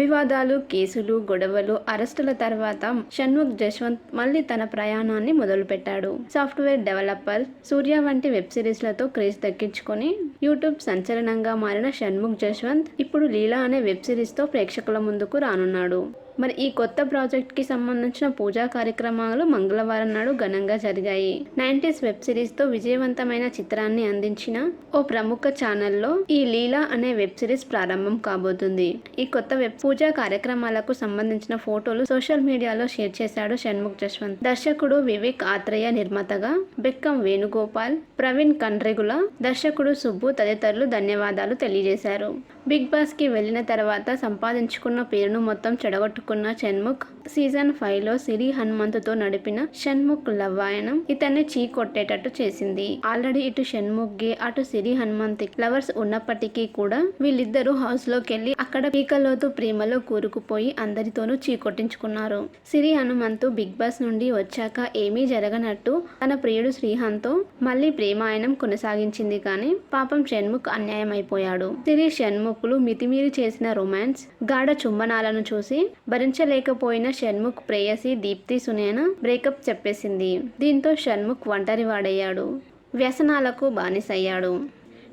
వివాదాలు కేసులు గొడవలు అరెస్టుల తర్వాత షణ్ముఖ్ జశ్వంత్ మళ్ళీ తన ప్రయాణాన్ని మొదలుపెట్టాడు. సాఫ్ట్వేర్ డెవలపర్ సూర్య వంటి వెబ్ సిరీస్లతో క్రేజ్ దక్కించుకొని యూట్యూబ్ సంచలనంగా మారిన షణ్ముఖ్ జశ్వంత్ ఇప్పుడు లీలా అనే వెబ్ సిరీస్తో ప్రేక్షకుల ముందుకు రానున్నాడు. మరి ఈ కొత్త ప్రాజెక్ట్కి సంబంధించిన పూజా కార్యక్రమాలు మంగళవారం నాడు ఘనంగా జరిగాయి. నైంటీస్ వెబ్ సిరీస్తో విజయవంతమైన చిత్రాన్ని అందించిన ఓ ప్రముఖ ఛానల్లో ఈ లీలా అనే వెబ్ సిరీస్ ప్రారంభం కాబోతుంది. ఈ కొత్త వెబ్ పూజా కార్యక్రమాలకు సంబంధించిన ఫోటోలు సోషల్ మీడియాలో షేర్ చేశాడు షణ్ముఖ్ జశ్వంత్. దర్శకుడు వివేక్ ఆత్రేయ నిర్మాతగా బెక్కం వేణుగోపాల్ ప్రవీణ్ కండ్రెగుల దర్శకుడు సుబ్బు తదితరులు ధన్యవాదాలు తెలియజేశారు. బిగ్ బాస్కి తర్వాత సంపాదించుకున్న పేరును మొత్తం చెడగొట్టుకున్న షణ్ముఖ్ సీజన్ ఫైవ్లో సిరి హనుమంతుతో నడిపిన షణ్ముఖ్ లవ్వాయనం ఇతన్ని చీ కొట్టేటట్టు చేసింది. ఆల్రెడీ ఇటు షణ్ముఖ్ అటు సిరి హనుమంత్ లవర్స్ ఉన్నప్పటికీ కూడా వీళ్ళిద్దరూ హౌస్ వెళ్ళి అక్కడ పీకలోతు ప్రేమలో కూరుకుపోయి అందరితోనూ చీ కొట్టించుకున్నారు సిరి హనుమంతు బిగ్ బాస్ నుండి వచ్చాక ఏమీ జరగనట్టు తన ప్రియుడు శ్రీహాంత్తో మళ్ళీ ప్రేమాయణం కొనసాగించింది కానీ పాపం షణ్ముఖ్ అన్యాయం అయిపోయాడు సిరి షణ్ముఖులు మితిమీరి చేసిన రొమాన్స్ గాఢ చుంబనాలను చూసి భరించలేకపోయిన షణ్ముఖ్ ప్రేయసి దీప్తి సునేన బ్రేకప్ చెప్పేసింది. దీంతో షణ్ముఖ్ ఒంటరివాడయ్యాడు. వ్యసనాలకు బానిసయ్యాడు.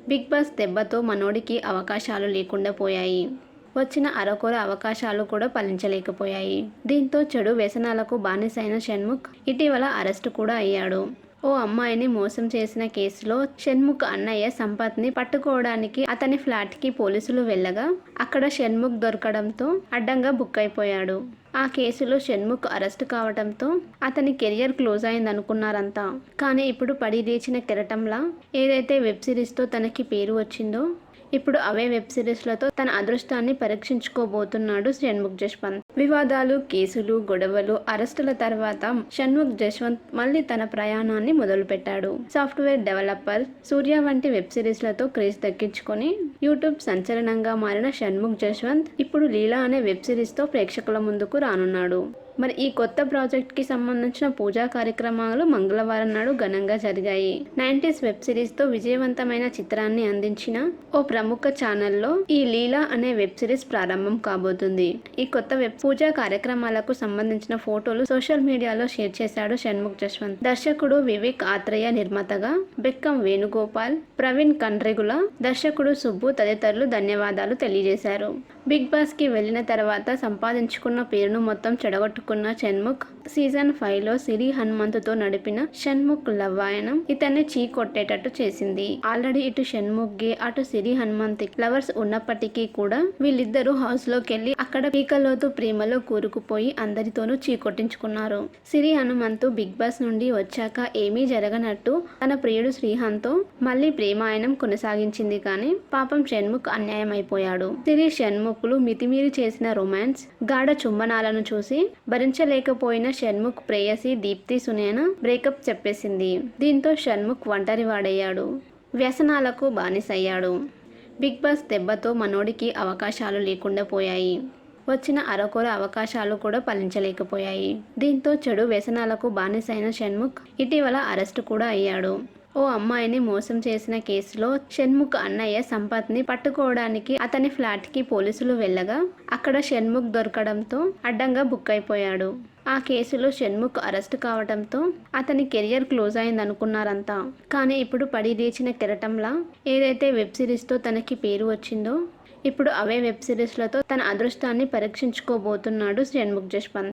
బిగ్ బాస్ దెబ్బతో మనోడికి అవకాశాలు లేకుండా పోయాయి. వచ్చిన అరకొర అవకాశాలు కూడా ఫలించలేకపోయాయి. దీంతో చెడు వ్యసనాలకు బానిసైన షణ్ముఖ్ ఇటీవల అరెస్టు కూడా అయ్యాడు. ఓ అమ్మాయిని మోసం చేసిన కేసులో షణ్ముఖ్ అన్నయ్య సంపత్ని పట్టుకోవడానికి అతని ఫ్లాట్కి పోలీసులు వెళ్ళగా అక్కడ షణ్ముఖ్ దొరకడంతో అడ్డంగా బుక్ అయిపోయాడు. ఆ కేసులో షణ్ముఖ్ అరెస్ట్ కావడంతో అతని కెరియర్ క్లోజ్ అయిందనుకున్నారంతా. కానీ ఇప్పుడు పడి లేచిన కెరటంలా ఏదైతే వెబ్ సిరీస్తో తనకి పేరు వచ్చిందో ఇప్పుడు అవే వెబ్ సిరీస్లతో తన అదృష్టాన్ని పరీక్షించుకోబోతున్నాడు షణ్ముఖ్ జశ్వంత్ వివాదాలు కేసులు గొడవలు అరెస్టుల తర్వాత షణ్ముఖ్ జశ్వంత్ మళ్ళీ తన ప్రయాణాన్ని మొదలుపెట్టాడు. సాఫ్ట్వేర్ డెవలపర్ సూర్య వంటి వెబ్ సిరీస్లతో క్రేజ్ దక్కించుకొని యూట్యూబ్ సంచలనంగా మారిన షణ్ముఖ్ జశ్వంత్ ఇప్పుడు లీలా అనే వెబ్ సిరీస్తో ప్రేక్షకుల ముందుకు రానున్నాడు. మరి ఈ కొత్త ప్రాజెక్ట్కి సంబంధించిన పూజా కార్యక్రమాలు మంగళవారం నాడు ఘనంగా జరిగాయి. నైంటీస్ వెబ్ సిరీస్తో విజయవంతమైన చిత్రాన్ని అందించిన ఓ ప్రముఖ ఛానల్లో ఈ లీలా అనే వెబ్ సిరీస్ ప్రారంభం కాబోతుంది. ఈ కొత్త వెబ్ పూజా కార్యక్రమాలకు సంబంధించిన ఫోటోలు సోషల్ మీడియాలో షేర్ చేశాడు షణ్ముఖ్ జశ్వంత్. దర్శకుడు వివేక్ ఆత్రేయ నిర్మాతగా బెక్కం వేణుగోపాల్ ప్రవీణ్ కండ్రెగుల దర్శకుడు సుబ్బు తదితరులు ధన్యవాదాలు తెలియజేశారు. బిగ్ బాస్కి తర్వాత సంపాదించుకున్న పేరును మొత్తం చెడగొట్టుకున్న షణ్ముఖ్ సీజన్ ఫైవ్లో సిరి హనుమంతుతో నడిపిన షణ్ముఖ్ లవ్వాయనం ఇతన్ని చీ కొట్టేటట్టు చేసింది. ఆల్రెడీ ఇటు షణ్ముఖ్ గే అటు సిరి హనుమంత్ లవర్స్ ఉన్నప్పటికీ కూడా వీళ్ళిద్దరూ హౌస్లోకి వెళ్ళి అక్కడ పీకలోతు ప్రేమలో కూరుకుపోయి అందరితోనూ చీ కొట్టించుకున్నారు సిరి హనుమంతు బిగ్ బాస్ నుండి వచ్చాక ఏమీ జరగనట్టు తన ప్రియుడు శ్రీహాంత్తో మళ్ళీ ప్రేమాయణం కొనసాగించింది కానీ పాపం షణ్ముఖ్ అన్యాయం అయిపోయాడు సిరి షణ్ముఖ్ షణ్ముఖులు మితిమీరి చేసిన రొమాన్స్ గాఢ చుంబనాలను చూసి భరించలేకపోయిన షణ్ముఖ్ ప్రేయసి దీప్తి సునేన బ్రేకప్ చెప్పేసింది. దీంతో షణ్ముఖ్ ఒంటరివాడయ్యాడు వ్యసనాలకు బానిసయ్యాడు. బిగ్ బాస్ దెబ్బతో మనోడికి అవకాశాలు లేకుండా పోయాయి. వచ్చిన అరకొర అవకాశాలు కూడా ఫలించలేకపోయాయి. దీంతో చెడు వ్యసనాలకు బానిసైన షణ్ముఖ్ ఇటీవల అరెస్టు కూడా అయ్యాడు. ఓ అమ్మాయిని మోసం చేసిన కేసులో షణ్ముఖ్ అన్నయ్య సంపత్ని పట్టుకోవడానికి అతని ఫ్లాట్కి పోలీసులు వెళ్ళగా అక్కడ షణ్ముఖ్ దొరకడంతో అడ్డంగా బుక్ అయిపోయాడు. ఆ కేసులో షణ్ముఖ్ అరెస్ట్ కావడంతో అతని కెరియర్ క్లోజ్ అయిందనుకున్నారంతా. కానీ ఇప్పుడు పడి లేచిన కెరటంలా ఏదైతే వెబ్ సిరీస్తో తనకి పేరు వచ్చిందో ఇప్పుడు అవే వెబ్ సిరీస్లతో తన అదృష్టాన్ని పరీక్షించుకోబోతున్నాడు షణ్ముఖ్ జశ్వంత్